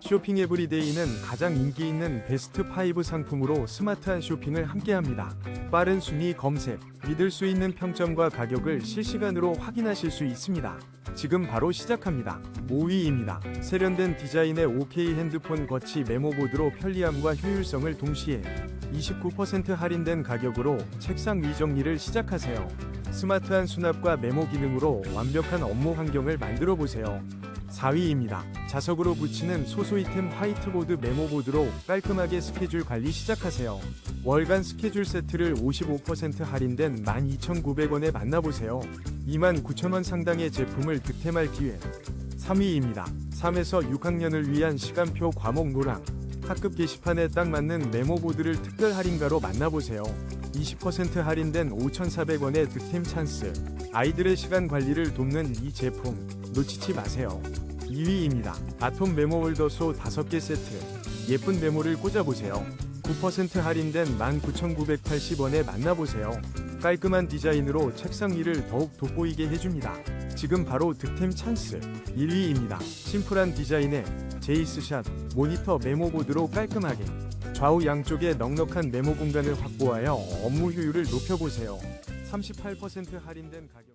쇼핑 에브리데이는 가장 인기 있는 베스트 5 상품으로 스마트한 쇼핑을 함께합니다. 빠른 순위 검색, 믿을 수 있는 평점과 가격을 실시간으로 확인하실 수 있습니다. 지금 바로 시작합니다. 5위입니다. 세련된 디자인의 OK 핸드폰 거치 메모보드로 편리함과 효율성을 동시에 29% 할인된 가격으로 책상 위 정리를 시작하세요. 스마트한 수납과 메모 기능으로 완벽한 업무 환경을 만들어 보세요. 4위입니다. 자석으로 붙이는 소소 이템 화이트보드 메모보드로 깔끔하게 스케줄 관리 시작하세요. 월간 스케줄 세트를 55% 할인된 12,900원에 만나보세요. 29,000원 상당의 제품을 득템할 기회. 3위입니다. 3에서 6학년을 위한 시간표 과목 노랑. 학급 게시판에 딱 맞는 메모보드를 특별 할인가로 만나보세요. 20% 할인된 5,400원의 득템 찬스. 아이들의 시간 관리를 돕는 이 제품 놓치지 마세요. 2위입니다. 아톰 메모 홀더소 5개 세트. 예쁜 메모를 꽂아보세요. 9% 할인된 19,980원에 만나보세요. 깔끔한 디자인으로 책상 위를 더욱 돋보이게 해줍니다. 지금 바로 득템 찬스 1위입니다. 심플한 디자인의 제이스샷 모니터 메모보드로 깔끔하게 좌우 양쪽에 넉넉한 메모 공간을 확보하여 업무 효율을 높여보세요. 38% 할인된 가격